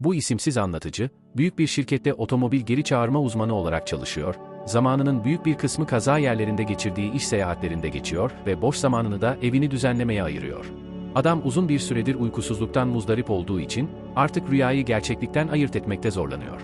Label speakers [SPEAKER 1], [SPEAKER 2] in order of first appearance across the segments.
[SPEAKER 1] Bu isimsiz anlatıcı, büyük bir şirkette otomobil geri çağırma uzmanı olarak çalışıyor, zamanının büyük bir kısmı kaza yerlerinde geçirdiği iş seyahatlerinde geçiyor ve boş zamanını da evini düzenlemeye ayırıyor. Adam uzun bir süredir uykusuzluktan muzdarip olduğu için artık rüyayı gerçeklikten ayırt etmekte zorlanıyor.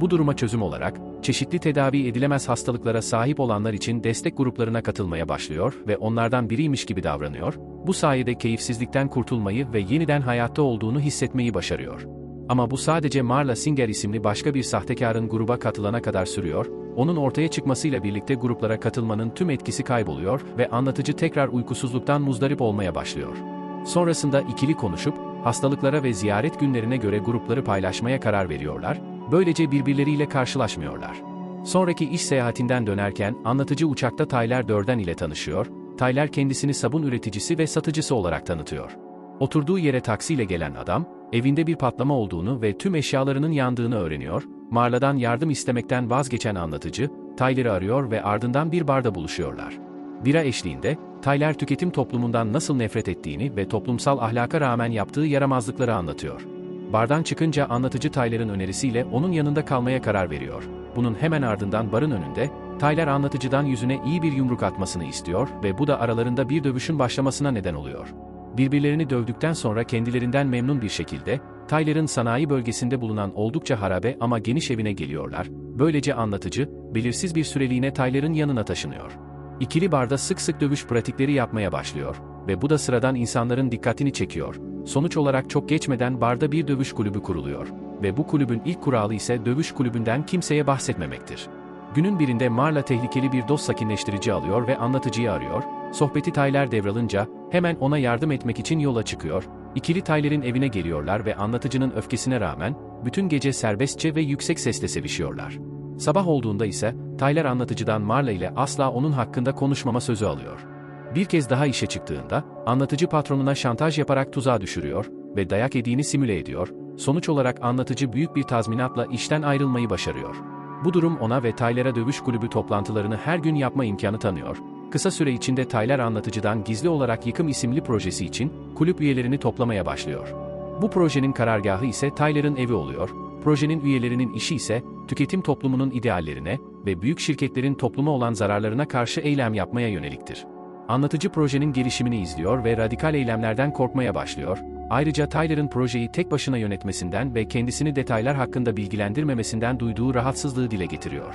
[SPEAKER 1] Bu duruma çözüm olarak, çeşitli tedavi edilemez hastalıklara sahip olanlar için destek gruplarına katılmaya başlıyor ve onlardan biriymiş gibi davranıyor, bu sayede keyifsizlikten kurtulmayı ve yeniden hayatta olduğunu hissetmeyi başarıyor. Ama bu sadece Marla Singer isimli başka bir sahtekarın gruba katılana kadar sürüyor, onun ortaya çıkmasıyla birlikte gruplara katılmanın tüm etkisi kayboluyor ve anlatıcı tekrar uykusuzluktan muzdarip olmaya başlıyor. Sonrasında ikili konuşup, hastalıklara ve ziyaret günlerine göre grupları paylaşmaya karar veriyorlar, böylece birbirleriyle karşılaşmıyorlar. Sonraki iş seyahatinden dönerken anlatıcı uçakta Tyler Durden ile tanışıyor, Tyler kendisini sabun üreticisi ve satıcısı olarak tanıtıyor. Oturduğu yere taksiyle gelen adam, evinde bir patlama olduğunu ve tüm eşyalarının yandığını öğreniyor, Marla'dan yardım istemekten vazgeçen anlatıcı, Tyler'ı arıyor ve ardından bir barda buluşuyorlar. Bira eşliğinde, Tyler tüketim toplumundan nasıl nefret ettiğini ve toplumsal ahlaka rağmen yaptığı yaramazlıkları anlatıyor. Bardan çıkınca anlatıcı Tyler'ın önerisiyle onun yanında kalmaya karar veriyor. Bunun hemen ardından barın önünde, Tyler anlatıcıdan yüzüne iyi bir yumruk atmasını istiyor ve bu da aralarında bir dövüşün başlamasına neden oluyor. Birbirlerini dövdükten sonra kendilerinden memnun bir şekilde, Tyler'ın sanayi bölgesinde bulunan oldukça harabe ama geniş evine geliyorlar, böylece anlatıcı, belirsiz bir süreliğine Tyler'ın yanına taşınıyor. İkili barda sık sık dövüş pratikleri yapmaya başlıyor ve bu da sıradan insanların dikkatini çekiyor. Sonuç olarak çok geçmeden barda bir dövüş kulübü kuruluyor ve bu kulübün ilk kuralı ise dövüş kulübünden kimseye bahsetmemektir. Günün birinde Marla tehlikeli bir dost sakinleştirici alıyor ve anlatıcıyı arıyor, sohbeti Tyler devralınca hemen ona yardım etmek için yola çıkıyor, İkili Tyler'in evine geliyorlar ve anlatıcının öfkesine rağmen bütün gece serbestçe ve yüksek sesle sevişiyorlar. Sabah olduğunda ise Tyler anlatıcıdan Marla ile asla onun hakkında konuşmama sözü alıyor. Bir kez daha işe çıktığında, anlatıcı patronuna şantaj yaparak tuzağa düşürüyor ve dayak yediğini simüle ediyor, sonuç olarak anlatıcı büyük bir tazminatla işten ayrılmayı başarıyor. Bu durum ona ve Tyler'a dövüş kulübü toplantılarını her gün yapma imkanı tanıyor. Kısa süre içinde Tyler anlatıcıdan gizli olarak Yıkım isimli projesi için kulüp üyelerini toplamaya başlıyor. Bu projenin karargahı ise Tyler'ın evi oluyor, projenin üyelerinin işi ise tüketim toplumunun ideallerine ve büyük şirketlerin topluma olan zararlarına karşı eylem yapmaya yöneliktir. Anlatıcı projenin gelişimini izliyor ve radikal eylemlerden korkmaya başlıyor. Ayrıca Tyler'ın projeyi tek başına yönetmesinden ve kendisini detaylar hakkında bilgilendirmemesinden duyduğu rahatsızlığı dile getiriyor.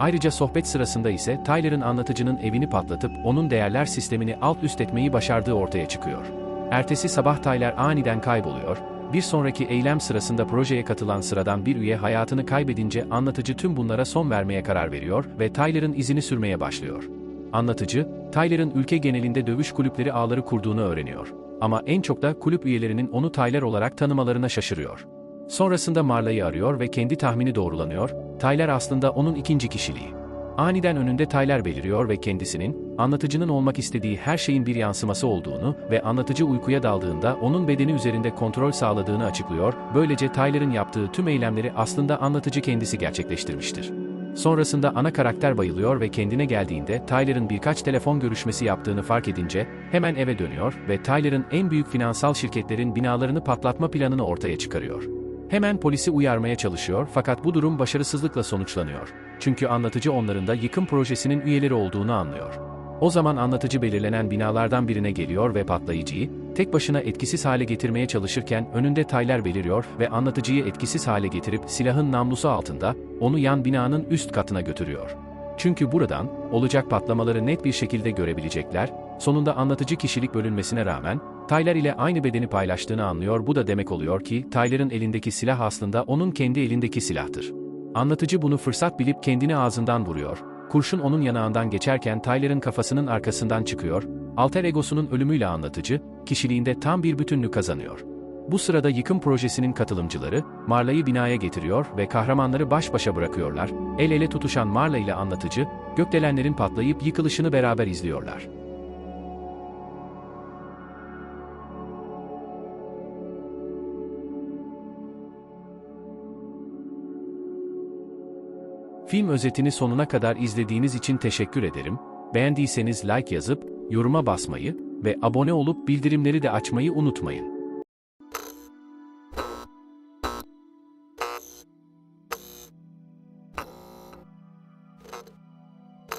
[SPEAKER 1] Ayrıca sohbet sırasında ise Tyler'ın anlatıcının evini patlatıp onun değerler sistemini alt üst etmeyi başardığı ortaya çıkıyor. Ertesi sabah Tyler aniden kayboluyor, bir sonraki eylem sırasında projeye katılan sıradan bir üye hayatını kaybedince anlatıcı tüm bunlara son vermeye karar veriyor ve Tyler'ın izini sürmeye başlıyor. Anlatıcı, Tyler'ın ülke genelinde dövüş kulüpleri ağları kurduğunu öğreniyor. Ama en çok da kulüp üyelerinin onu Tyler olarak tanımalarına şaşırıyor. Sonrasında Marla'yı arıyor ve kendi tahmini doğrulanıyor, Tyler aslında onun ikinci kişiliği. Aniden önünde Tyler beliriyor ve kendisinin, anlatıcının olmak istediği her şeyin bir yansıması olduğunu ve anlatıcı uykuya daldığında onun bedeni üzerinde kontrol sağladığını açıklıyor, böylece Tyler'ın yaptığı tüm eylemleri aslında anlatıcı kendisi gerçekleştirmiştir. Sonrasında ana karakter bayılıyor ve kendine geldiğinde Tyler'ın birkaç telefon görüşmesi yaptığını fark edince hemen eve dönüyor ve Tyler'ın en büyük finansal şirketlerin binalarını patlatma planını ortaya çıkarıyor. Hemen polisi uyarmaya çalışıyor fakat bu durum başarısızlıkla sonuçlanıyor. Çünkü anlatıcı onların da yıkım projesinin üyeleri olduğunu anlıyor. O zaman anlatıcı belirlenen binalardan birine geliyor ve patlayıcıyı, tek başına etkisiz hale getirmeye çalışırken önünde Tyler beliriyor ve anlatıcıyı etkisiz hale getirip silahın namlusu altında, onu yan binanın üst katına götürüyor. Çünkü buradan, olacak patlamaları net bir şekilde görebilecekler, sonunda anlatıcı kişilik bölünmesine rağmen, Tyler ile aynı bedeni paylaştığını anlıyor bu da demek oluyor ki, Tyler'ın elindeki silah aslında onun kendi elindeki silahtır. Anlatıcı bunu fırsat bilip kendini ağzından vuruyor. Kurşun onun yanağından geçerken Tyler'ın kafasının arkasından çıkıyor, alter egosunun ölümüyle anlatıcı, kişiliğinde tam bir bütünlük kazanıyor. Bu sırada yıkım projesinin katılımcıları, Marla'yı binaya getiriyor ve kahramanları baş başa bırakıyorlar, el ele tutuşan Marla ile anlatıcı, gökdelenlerin patlayıp yıkılışını beraber izliyorlar. Film özetini sonuna kadar izlediğiniz için teşekkür ederim. Beğendiyseniz like yazıp, yoruma basmayı ve abone olup bildirimleri de açmayı unutmayın.